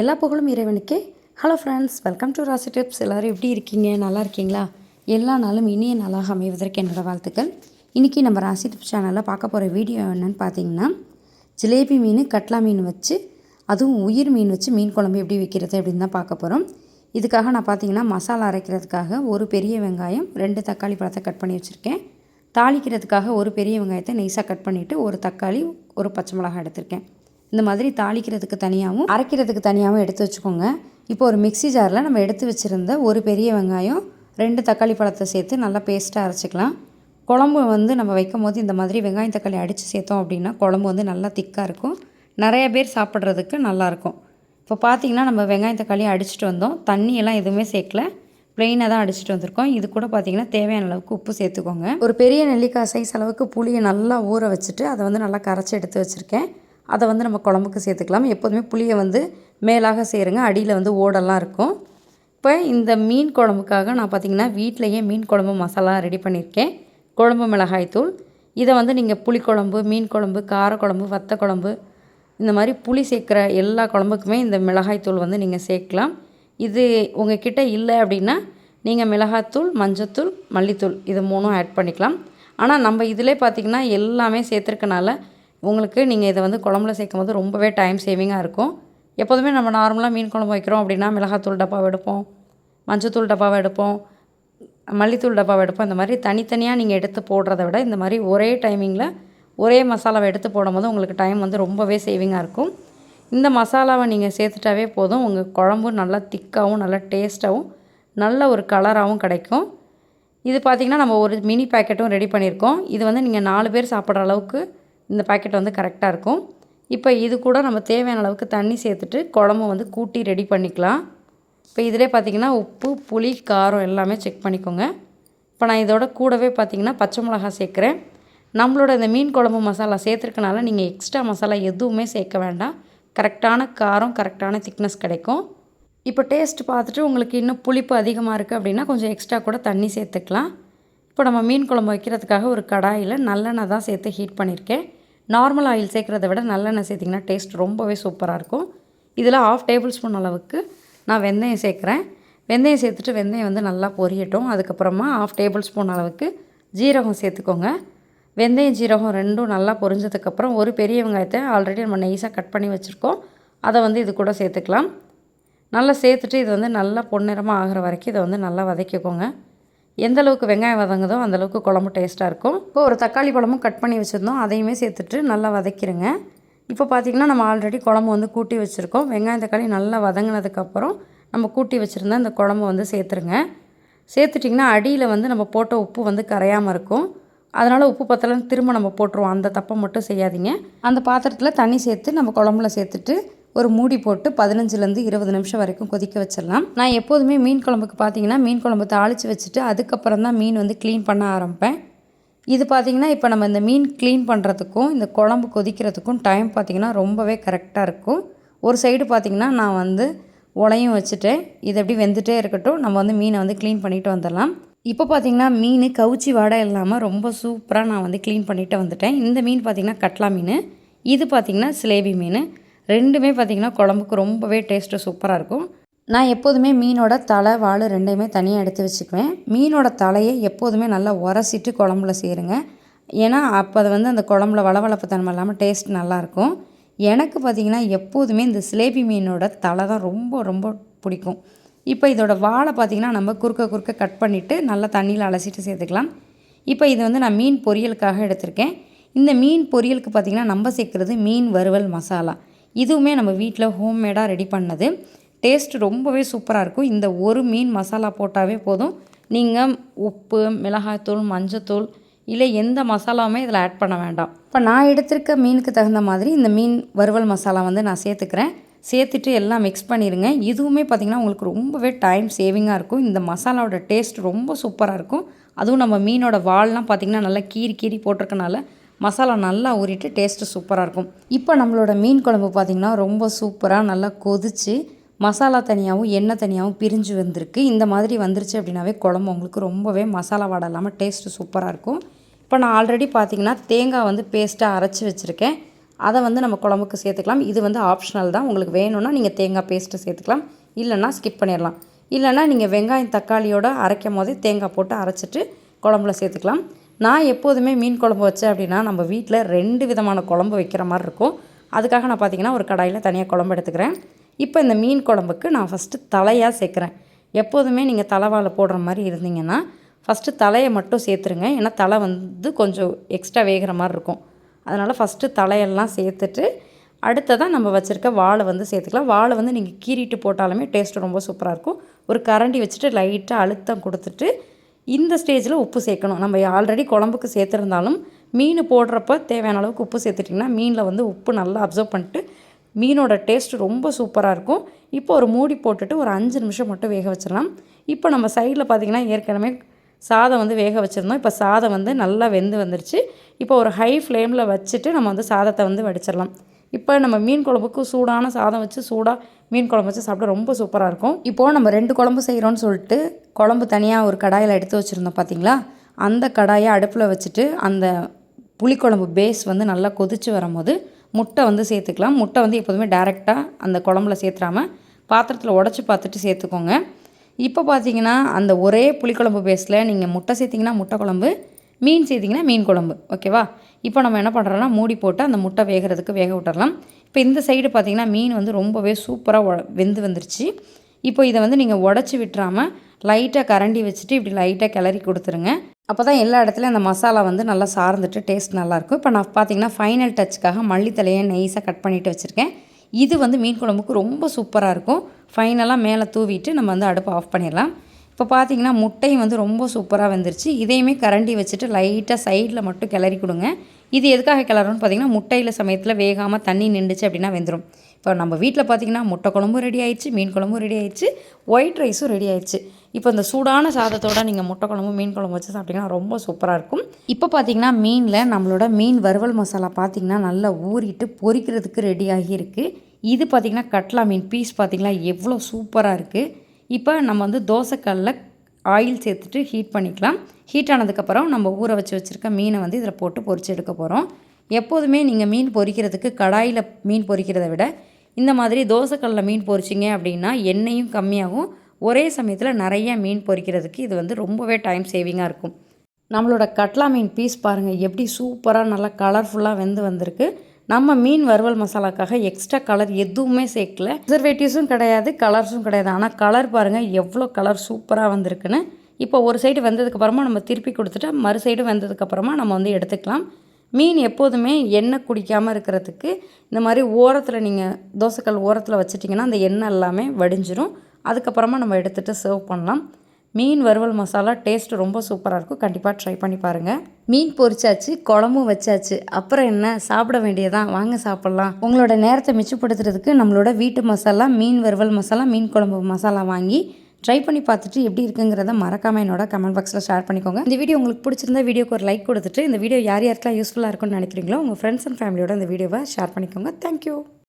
எல்லா புகழும் இறைவனுக்கே. Hello friends welcome to Rasi tips எல்லோரும் எப்படி இருக்கீங்க? நல்லா இருக்கீங்களா? எல்லா நாளும் இனிய நாளாக அமைவதற்கு என்னோடய வாழ்த்துக்கள். இன்றைக்கி நம்ம ராசி டிப்ஸ் சேனலில் பார்க்க போகிற வீடியோ என்னென்னு பார்த்தீங்கன்னா ஜிலேபி மீன் கட்லா மீன் வச்சு அதுவும் உயிர் மீன் வச்சு மீன் குழம்பு எப்படி வைக்கிறது அப்படின்னு தான் பார்க்க போகிறோம் இதுக்காக நான் பார்த்தீங்கன்னா மசாலா அரைக்கிறதுக்காக ஒரு பெரிய வெங்காயம் ரெண்டு தக்காளி பழத்தை கட் பண்ணி வச்சுருக்கேன். தாளிக்கிறதுக்காக ஒரு பெரிய வெங்காயத்தை நைஸாக கட் பண்ணிவிட்டு ஒரு தக்காளி ஒரு பச்சை மிளகாய் எடுத்திருக்கேன். இந்த மாதிரி தாளிக்கிறதுக்கு தனியாகவும் அரைக்கிறதுக்கு தனியாகவும் எடுத்து வச்சுக்கோங்க. இப்போ ஒரு மிக்ஸி ஜாரில் நம்ம எடுத்து வச்சுருந்த ஒரு பெரிய வெங்காயம் ரெண்டு தக்காளி பழத்தை சேர்த்து நல்லா பேஸ்ட்டாக அரைச்சிக்கலாம். குழம்பு வந்து நம்ம வைக்கும் போது இந்த மாதிரி வெங்காயம் தக்காளி அடித்து சேர்த்தோம் அப்படின்னா குழம்பு வந்து நல்லா திக்காக இருக்கும். நிறைய பேர் சாப்பிட்றதுக்கு நல்லாயிருக்கும் இப்போ பார்த்தீங்கன்னா நம்ம வெங்காயம் தக்காளி அடிச்சுட்டு வந்தோம். தண்ணியெல்லாம் எதுவுமே சேர்க்கல. ப்ளெயினாக தான் அடிச்சுட்டு வந்திருக்கோம். இது கூட பார்த்திங்கன்னா தேவையான அளவுக்கு உப்பு சேர்த்துக்கோங்க. ஒரு பெரிய நெல்லிக்காய் சைஸ் அளவுக்கு புளியை நல்லா ஊற வச்சுட்டு அதை வந்து நல்லா கரைச்சி எடுத்து வச்சுருக்கேன். அதை வந்து நம்ம குழம்புக்கு சேர்த்துக்கலாம். எப்போதுமே புளியை வந்து மேலாக செய்கிறங்க அடியில் வந்து ஓடெல்லாம் இருக்கும். இப்போ இந்த மீன் குழம்புக்காக நான் பார்த்திங்கன்னா வீட்டிலையே மீன் குழம்பு மசாலா ரெடி பண்ணியிருக்கேன். குழம்பு மிளகாய் தூள். இதை வந்து நீங்கள் புளிக்குழம்பு மீன் குழம்பு காரக்குழம்பு வத்த குழம்பு இந்த மாதிரி புளி சேர்க்குற எல்லா குழம்புக்குமே இந்த மிளகாய் தூள் வந்து நீங்கள் சேர்க்கலாம். இது உங்கள் கிட்டே இல்லை அப்படின்னா நீங்கள் மிளகாத்தூள் மஞ்சத்தூள் மல்லித்தூள் இது மூணும் ஆட் பண்ணிக்கலாம். ஆனால் நம்ம இதிலே பார்த்திங்கன்னா எல்லாமே சேர்த்துருக்கனால உங்களுக்கு நீங்கள் இதை வந்து குழம்புல சேர்க்கும் போது ரொம்பவே டைம் சேவிங்காக இருக்கும். எப்போதுமே நம்ம நார்மலாக மீன் குழம்பு வைக்கிறோம் அப்படின்னா மிளகாத்தூள் டப்பாவை எடுப்போம் மஞ்சத்தூள் டப்பாவை எடுப்போம் மல்லித்தூள் டப்பாவை எடுப்போம். இந்த மாதிரி தனித்தனியாக நீங்கள் எடுத்து போடுறத விட இந்த மாதிரி ஒரே டைமிங்கில் ஒரே மசாலாவை எடுத்து போடும்போது உங்களுக்கு டைம் வந்து ரொம்பவே சேவிங்காக இருக்கும். இந்த மசாலாவை நீங்கள் சேர்த்துட்டாவே போதும். உங்கள் குழம்பு நல்லா திக்காகவும் நல்லா டேஸ்ட்டாகவும் நல்ல ஒரு கலராகவும் கிடைக்கும். இது பார்த்திங்கன்னா நம்ம ஒரு மினி பேக்கெட்டும் ரெடி பண்ணியிருக்கோம். இது வந்து நீங்கள் நாலு பேர் சாப்பிட்ற அளவுக்கு இந்த பாக்கெட் வந்து கரெக்டாக இருக்கும். இப்போ இது கூட நம்ம தேவையான அளவுக்கு தண்ணி சேர்த்துட்டு குழம்பு வந்து கூட்டி ரெடி பண்ணிக்கலாம். இப்போ இதிலே பார்த்திங்கன்னா உப்பு புளி காரம் எல்லாமே செக் பண்ணிக்கோங்க. இப்போ நான் இதோட கூடவே பார்த்திங்கன்னா பச்சை மிளகா சேர்க்குறேன். நம்மளோட இந்த மீன் குழம்பு மசாலா சேர்த்துருக்கனால நீங்கள் எக்ஸ்ட்ரா மசாலா எதுவுமே சேர்க்க வேண்டாம். கரெக்டான காரம் கரெக்டான திக்னஸ் கிடைக்கும். இப்போ டேஸ்ட் பார்த்துட்டு உங்களுக்கு இன்னும் புளிப்பு அதிகமாக இருக்குது அப்படின்னா கொஞ்சம் எக்ஸ்ட்ரா கூட தண்ணி சேர்த்துக்கலாம். இப்போ நம்ம மீன் குழம்பு வைக்கிறதுக்காக ஒரு கடாயில் நல்லெண்ணெய் தான் சேர்த்து ஹீட் பண்ணியிருக்கேன். நார்மல் ஆயில் சேர்க்குறத விட நல்லெண்ணெய் சேர்த்திங்கன்னா டேஸ்ட் ரொம்பவே சூப்பராக இருக்கும். இதில் ஆஃப் டேபிள் ஸ்பூன் அளவுக்கு நான் வெந்தயம் சேர்க்குறேன். வெந்தயம் சேர்த்துட்டு வெந்தயம் வந்து நல்லா பொரியட்டும். அதுக்கப்புறமா ஆஃப் டேபிள் ஸ்பூன் அளவுக்கு ஜீரகம் சேர்த்துக்கோங்க. வெந்தயம் ஜீரகம் ரெண்டும் நல்லா பொரிஞ்சதுக்கப்புறம் ஒரு பெரிய வெங்காயத்தை ஆல்ரெடி நம்ம நெய்ஸாக கட் பண்ணி வச்சுருக்கோம். அதை வந்து இது கூட சேர்த்துக்கலாம். நல்லா சேர்த்துட்டு இது வந்து நல்லா பொன்னிறமாக ஆகிற வரைக்கும் இதை வந்து நல்லா வதக்கிக்கோங்க. எந்த அளவுக்கு வெங்காயம் வதங்குதோ அந்தளவுக்கு குழம்பு டேஸ்ட்டாக இருக்கும். இப்போ ஒரு தக்காளி பழமும் கட் பண்ணி வச்சுருந்தோம். அதையுமே சேர்த்துட்டு நல்லா வதக்கிடுங்க இப்போ பார்த்திங்கன்னா நம்ம ஆல்ரெடி குழம்பு வந்து கூட்டி வச்சுருக்கோம். வெங்காயம் தக்காளி நல்லா வதங்கினதுக்கப்புறம் நம்ம கூட்டி வச்சுருந்தா அந்த குழம்பு வந்து சேர்த்துருங்க. சேர்த்துட்டிங்கன்னா அடியில் வந்து நம்ம போட்ட உப்பு வந்து கரையாமல் இருக்கும். அதனால் உப்பு பத்தலன்னு திரும்ப நம்ம போட்டுருவோம். அந்த தப்பை மட்டும் செய்யாதீங்க. அந்த பாத்திரத்தில் தண்ணி சேர்த்து நம்ம குழம்புல சேர்த்துட்டு ஒரு மூடி போட்டு பதினஞ்சுலேருந்து இருபது நிமிஷம் வரைக்கும் கொதிக்க வச்சிடலாம். நான் எப்போதுமே மீன் குழம்புக்கு பார்த்தீங்கன்னா மீன் குழம்பு தாளித்து வச்சுட்டு அதுக்கப்புறம் தான் மீன் வந்து க்ளீன் பண்ண ஆரம்பிப்பேன். இது பார்த்திங்கன்னா இப்போ நம்ம இந்த மீன் க்ளீன் பண்ணுறதுக்கும் இந்த குழம்பு கொதிக்கிறதுக்கும் டைம் பார்த்திங்கன்னா ரொம்பவே கரெக்டாக இருக்கும். ஒரு சைடு பார்த்திங்கன்னா நான் வந்து உலையும் வச்சுட்டேன். இது எப்படி வெந்துட்டே இருக்கட்டும். நம்ம வந்து மீனை வந்து க்ளீன் பண்ணிட்டு வந்துடலாம். இப்போ பார்த்திங்கன்னா மீன் கவுச்சி வாடை இல்லாமல் ரொம்ப சூப்பராக நான் வந்து க்ளீன் பண்ணிட்டு வந்துட்டேன். இந்த மீன் பார்த்திங்கன்னா கட்லா மீன். இது பார்த்திங்கன்னா சிலேபி மீன். ரெண்டுமே பார்த்திங்கன்னா குழம்புக்கு ரொம்பவே டேஸ்ட்டு சூப்பராக இருக்கும். நான் எப்போதுமே மீனோட தலை வாழை ரெண்டையுமே தனியாக எடுத்து வச்சுக்குவேன். மீனோட தலையை எப்போதுமே நல்லா உரசிட்டு குழம்புல சேருங்க ஏன்னா அப்போ அது வந்து அந்த குழம்புல வளவளப்பு தன்மை இல்லாமல் டேஸ்ட் நல்லாயிருக்கும் எனக்கு பார்த்திங்கன்னா எப்போதுமே இந்த சிலேபி மீனோட தலை தான் ரொம்ப ரொம்ப பிடிக்கும். இப்போ இதோட வாழை பார்த்திங்கன்னா நம்ம குறுக்க குறுக்க கட் பண்ணிவிட்டு நல்லா தண்ணியில் அலசிட்டு சேர்த்துக்கலாம். இப்போ இது வந்து நான் மீன் பொரியலுக்காக எடுத்திருக்கேன். இந்த மீன் பொரியலுக்கு பார்த்திங்கன்னா நம்ம சேர்க்குறது மீன் வறுவல் மசாலா. இதுவுமே நம்ம வீட்டில் ஹோம்மேடாக ரெடி பண்ணது. டேஸ்ட் ரொம்பவே சூப்பராக இருக்கும். இந்த ஒரு மீன் மசாலா போட்டாவே போதும். நீங்கள் உப்பு மிளகாய்த்தூள் மஞ்சத்தூள் இல்லை எந்த மசாலாவுமே இதில் ஆட் பண்ண வேண்டாம். இப்போ நான் எடுத்திருக்க மீனுக்கு தகுந்த மாதிரி இந்த மீன் வறுவல் மசாலா வந்து நான் சேர்த்துக்கிறேன். சேர்த்துட்டு எல்லாம் மிக்ஸ் பண்ணிடுங்க இதுவுமே பார்த்திங்கன்னா உங்களுக்கு ரொம்பவே டைம் சேவிங்காக இருக்கும். இந்த மசாலாவோட டேஸ்ட் ரொம்ப சூப்பராக இருக்கும். அதுவும் நம்ம மீனோட வால்லாம் பார்த்திங்கன்னா நல்லா கீறி கீறி போட்டிருக்கனால மசாலா நல்லா ஊறிட்டு டேஸ்ட்டு சூப்பராக இருக்கும். இப்போ நம்மளோட மீன் குழம்பு பார்த்திங்கன்னா ரொம்ப சூப்பராக நல்லா கொதித்து மசாலா தனியாகவும் எண்ணெய் தனியாகவும் பிரிஞ்சு வந்திருக்கு. இந்த மாதிரி வந்துருச்சு அப்படின்னாவே குழம்பு உங்களுக்கு ரொம்பவே மசாலா வாடை இல்லாமல் டேஸ்ட்டு சூப்பராக இருக்கும். இப்போ நான் ஆல்ரெடி பார்த்திங்கன்னா தேங்காய் வந்து பேஸ்ட்டாக அரைச்சி வச்சுருக்கேன். அதை வந்து நம்ம குழம்புக்கு சேர்த்துக்கலாம். இது வந்து ஆப்ஷனல் தான். உங்களுக்கு வேணும்னா நீங்கள் தேங்காய் பேஸ்ட்டு சேர்த்துக்கலாம். இல்லைன்னா ஸ்கிப் பண்ணிடலாம். இல்லைன்னா நீங்கள் வெங்காயம் தக்காளியோடு அரைக்கும் போதே தேங்காய் போட்டு அரைச்சிட்டு குழம்புல சேர்த்துக்கலாம். நான் எப்போதுமே மீன் குழம்பு வச்சேன் அப்படின்னா நம்ம வீட்டில் ரெண்டு விதமான குழம்பு வைக்கிற மாதிரி இருக்கும். அதுக்காக நான் பார்த்தீங்கன்னா ஒரு கடாயில் தனியாக குழம்பு எடுத்துக்கிறேன். இப்போ இந்த மீன் குழம்புக்கு நான் ஃபஸ்ட்டு தலையாக சேர்க்குறேன். எப்போதுமே நீங்கள் தலைவாழை போடுற மாதிரி இருந்தீங்கன்னா ஃபஸ்ட்டு தலையை மட்டும் சேர்த்துருங்க. ஏன்னா தலை வந்து கொஞ்சம் எக்ஸ்ட்ரா வேகிற மாதிரி இருக்கும். அதனால் ஃபஸ்ட்டு தலையெல்லாம் சேர்த்துட்டு அடுத்ததாக நம்ம வச்சுருக்க வாழை வந்து சேர்த்துக்கலாம். வாழை வந்து நீங்கள் கீறிட்டு போட்டாலுமே டேஸ்ட்டு ரொம்ப சூப்பராக இருக்கும். ஒரு கரண்டி வச்சுட்டு லைட்டாக அழுத்தம் கொடுத்துட்டு இந்த ஸ்டேஜில் உப்பு சேர்க்கணும். நம்ம ஆல்ரெடி குழம்புக்கு சேர்த்துருந்தாலும் மீன் போடுறப்ப தேவையான அளவுக்கு உப்பு சேர்த்துட்டிங்கன்னா மீனில் வந்து உப்பு நல்லா அப்சர்வ் பண்ணிட்டு மீனோட டேஸ்ட் ரொம்ப சூப்பராக இருக்கும். இப்போ ஒரு மூடி போட்டுட்டு ஒரு அஞ்சு நிமிஷம் மட்டும் வேக வச்சிடலாம். இப்போ நம்ம சைடில் பார்த்திங்கன்னா ஏற்கனவே சாதம் வந்து வேக வச்சுருந்தோம். இப்போ சாதம் வந்து நல்லா வெந்து வந்துருச்சு. இப்போ ஒரு ஹை ஃப்ளேமில் வச்சுட்டு நம்ம வந்து சாதத்தை வந்து வடிச்சிடலாம். இப்போ நம்ம மீன் குழம்புக்கு சூடான சாதம் வச்சு சூடாக மீன் குழம்பு வச்சு சாப்பிட ரொம்ப சூப்பராக இருக்கும். இப்போது நம்ம ரெண்டு குழம்பு செய்கிறோன்னு சொல்லிட்டு குழம்பு தனியாக ஒரு கடாயில் எடுத்து வச்சுருந்தோம் பார்த்தீங்களா அந்த கடாயை அடுப்பில் வச்சுட்டு அந்த புளிக்குழம்பு பேஸ் வந்து நல்லா கொதித்து வரும்போது முட்டை வந்து சேர்த்துக்கலாம். முட்டை வந்து எப்போதுமே டேரெக்டாக அந்த குழம்புல சேர்த்துறாமல் பாத்திரத்தில் உடச்சி பார்த்துட்டு சேர்த்துக்கோங்க. இப்போ பார்த்தீங்கன்னா அந்த ஒரே புளிக்குழம்பு பேஸில் நீங்கள் முட்டை சேர்த்திங்கன்னா முட்டை குழம்பு மீன் செய்திங்கன்னா மீன் குழம்பு ஓகேவா இப்போ நம்ம என்ன பண்ணுறோன்னா மூடி போட்டு அந்த முட்டை வேகிறதுக்கு வேக விட்டுறலாம். இப்போ இந்த சைடு பார்த்திங்கன்னா மீன் வந்து ரொம்பவே சூப்பராக வெந்து வந்துருச்சு. இப்போ இதை வந்து நீங்கள் உடச்சி விட்டுறாமல் லைட்டாக கரண்டி வச்சுட்டு இப்படி லைட்டாக கிளறி கொடுத்துருங்க. அப்போ தான் எல்லா இடத்துலையும் அந்த மசாலா வந்து நல்லா சார்ந்துட்டு டேஸ்ட் நல்லாயிருக்கும் இப்போ நான் பார்த்தீங்கன்னா ஃபைனல் டச்சுக்காக மல்லித்தலையை நெய்ஸாக கட் பண்ணிவிட்டு வச்சுருக்கேன். இது வந்து மீன் குழம்புக்கு ரொம்ப சூப்பராக இருக்கும். ஃபைனலாக மேலே தூவிட்டு நம்ம வந்து அடுப்பை ஆஃப் பண்ணிடலாம். இப்போ பார்த்தீங்கன்னா முட்டையும் வந்து ரொம்ப சூப்பராக வந்துருச்சு. இதையுமே கரண்டி வச்சுட்டு லைட்டாக சைடில் மட்டும் கிளறி கொடுங்க. இது எதுக்காக கிளறணும்னு பார்த்தீங்கன்னா முட்டையில் சமயத்தில் வேகாமல் தண்ணி நின்றுச்சு அப்படின்னா வெந்துடும் இப்போ நம்ம வீட்டில் பார்த்தீங்கன்னா முட்டை குழம்பும் ரெடி ஆயிடுச்சு மீன் குழம்பும் ரெடி ஆயிடுச்சு ஒயிட் ரைஸும் ரெடி ஆயிடுச்சு. இப்போ இந்த சூடான சாதத்தோடு நீங்கள் முட்டை குழம்பு மீன் குழம்பு வச்சு சாப்பிட்டிங்கன்னா ரொம்ப சூப்பராக இருக்கும். இப்போ பார்த்தீங்கன்னா மீனில் நம்மளோட மீன் வறுவல் மசாலா பார்த்திங்கன்னா நல்லா ஊறிட்டு பொரிக்கிறதுக்கு ரெடி ஆகியிருக்கு இது பார்த்திங்கன்னா கட்லா மீன் பீஸ் பார்த்திங்கன்னா எவ்வளோ சூப்பராக இருக்குது இப்போ நம்ம வந்து தோசைக்கல்லில் ஆயில் சேர்த்துட்டு ஹீட் பண்ணிக்கலாம். ஹீட் ஆனதுக்கப்புறம் நம்ம ஊற வச்சு வச்சுருக்க மீனை வந்து இதில் போட்டு பொறிச்சு எடுக்க போகிறோம் எப்போதுமே நீங்கள் மீன் பொறிக்கிறதுக்கு கடாயில் மீன் பொறிக்கிறத விட இந்த மாதிரி தோசைக்கல்லில் மீன் பொரிச்சிங்க அப்படின்னா எண்ணெயும் கம்மியாகும். ஒரே சமயத்தில் நிறைய மீன் பொறிக்கிறதுக்கு இது வந்து ரொம்பவே டைம் சேவிங்காக இருக்கும். நம்மளோட கட்லா மீன் பீஸ் பாருங்கள் எப்படி சூப்பராக நல்லா கலர்ஃபுல்லாக வெந்து வந்திருக்கு. நம்ம மீன் வறுவல் மசாலாக்காக எக்ஸ்ட்ரா கலர் எதுவுமே சேர்க்கல. ப்ரிசர்வேட்டிவ்ஸும் கிடையாது கலர்ஸும் கிடையாது. ஆனால் கலர் பாருங்கள் எவ்வளோ கலர் சூப்பராக வந்திருக்குன்னு. இப்போ ஒரு சைடு வந்ததுக்கப்புறமா நம்ம திருப்பி கொடுத்துட்டு மறு சைடு வந்ததுக்கப்புறமா நம்ம வந்து எடுத்துக்கலாம். மீன் எப்போதுமே எண்ணெய் குடிக்காமல் இருக்கிறதுக்கு இந்த மாதிரி ஓரத்தில் நீங்கள் தோசைக்கல் ஓரத்தில் வச்சிட்டிங்கன்னா அந்த எண்ணெய் எல்லாமே வடிஞ்சிரும். அதுக்கப்புறமா நம்ம எடுத்துகிட்டு சர்வ் பண்ணலாம். மீன் வறுவல் மசாலா டேஸ்ட் ரொம்ப சூப்பராக இருக்கும். கண்டிப்பாக ட்ரை பண்ணி பாருங்கள் மீன் பொரிச்சாச்சு குழம்பும் வச்சாச்சு. அப்புறம் என்ன? சாப்பிட வேண்டியதான் வாங்க சாப்பிட்லாம். உங்களோட நேரத்தை மிச்சப்படுத்துறதுக்கு நம்மளோட வீட்டு மசாலா மீன் வறுவல் மசாலா மீன் குழம்பு மசாலா வாங்கி ட்ரை பண்ணி பார்த்துட்டு எப்படி இருக்குங்கிறத மறக்காமல் என்னோட கமெண்ட் பாக்ஸில் ஷேர் பண்ணிக்கோங்க. இந்த வீடியோ உங்களுக்கு பிடிச்சிருந்தா வீடியோக்கு ஒரு லைக் கொடுத்துட்டு இந்த வீடியோ யார் யாருக்கெல்லாம் யூஸ்ஃபுல்லாக இருக்கும்னு நினைக்கிறீங்களோ உங்கள் ஃப்ரெண்ட்ஸ் அண்ட் ஃபேமிலியோட இந்த வீடியோவை ஷேர் பண்ணிக்கோங்க. தேங்க்யூ